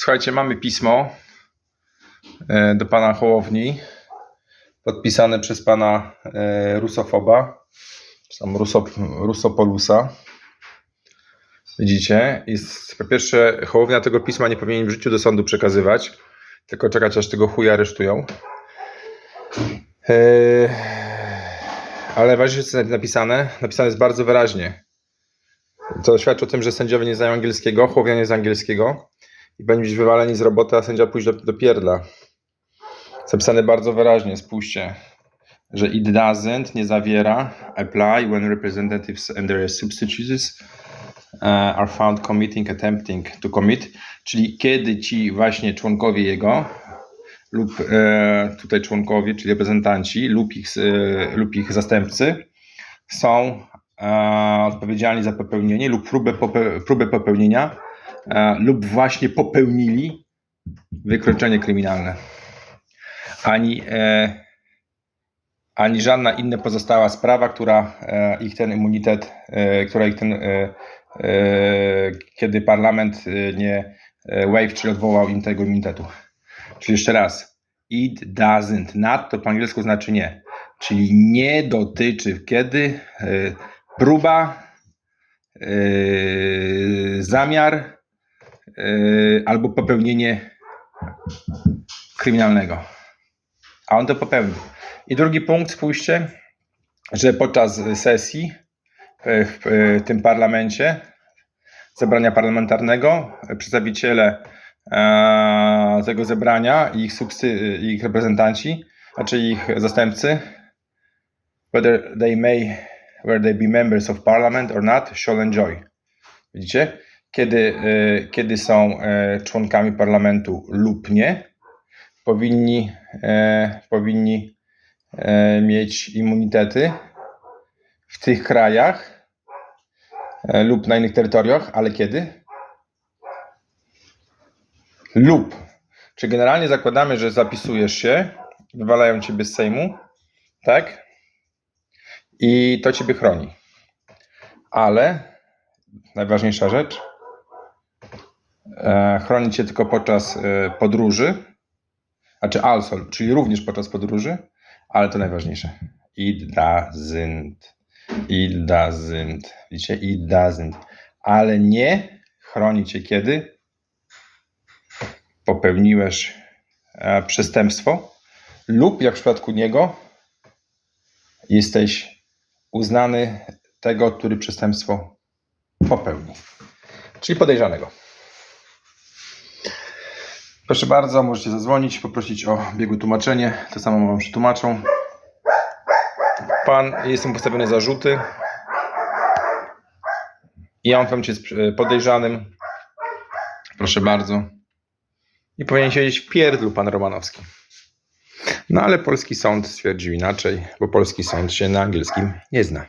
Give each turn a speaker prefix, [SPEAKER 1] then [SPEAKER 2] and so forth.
[SPEAKER 1] Słuchajcie, mamy pismo e, do pana Hołowni, podpisane przez pana e, rusofoba, czy tam ruso, rusopolusa. Widzicie? Jest, po pierwsze, Hołownia tego pisma nie powinien w życiu do sądu przekazywać, tylko czekać aż tego chuja aresztują. E, ale ważne jest napisane, napisane jest bardzo wyraźnie. To świadczy o tym, że sędziowie nie znają angielskiego, Hołownia nie zna angielskiego i będzie być wywaleni z roboty, a sędzia pójść do, do pierdla. Zapisane bardzo wyraźnie, spójrzcie, że it doesn't nie zawiera apply when representatives and their substitutes uh, are found committing, attempting to commit, czyli kiedy ci właśnie członkowie jego lub e, tutaj członkowie, czyli reprezentanci lub ich, e, lub ich zastępcy są e, odpowiedzialni za popełnienie lub próbę, pope, próbę popełnienia lub właśnie popełnili wykroczenie kryminalne. Ani, e, ani żadna inna pozostała sprawa, która e, ich ten immunitet, e, która ich ten, e, e, kiedy parlament e, nie e, waive, czyli odwołał im tego immunitetu. Czyli jeszcze raz, it doesn't, not to po angielsku znaczy nie, czyli nie dotyczy kiedy e, próba, e, zamiar e, albo popełnienie kryminalnego. A on to popełnił. I drugi punkt, spójrzcie, że podczas sesji w, w, w tym parlamencie, zebrania parlamentarnego, przedstawiciele tego zebrania i ich, ich reprezentanci, znaczy ich zastępcy, whether they may, whether they be members of parliament or not, shall enjoy. Widzicie? Kiedy, e, kiedy są e, członkami parlamentu lub nie, powinni, e, powinni mieć immunitety w tych krajach lub na innych terytoriach, ale kiedy? Lub. Czy generalnie zakładamy, że zapisujesz się, wywalają ciebie z Sejmu, tak? I to ciebie chroni. Ale najważniejsza rzecz, chroni cię tylko podczas e, podróży, znaczy also, czyli również podczas podróży, ale to najważniejsze. It doesn't. It doesn't. Widzicie? It doesn't. Ale nie chroni cię kiedy popełniłeś e, przestępstwo lub jak w przypadku niego jesteś uznany tego, który przestępstwo popełni. Czyli podejrzanego. Proszę bardzo, możecie zadzwonić, poprosić o biegu tłumaczenie. To samo wam przetłumaczą. Pan, jestem postawiony zarzuty. I on jest e, podejrzanym. Proszę bardzo. I powinien siedzieć w pierdlu pan Romanowski. No ale polski sąd stwierdził inaczej, bo polski sąd się na angielskim nie zna.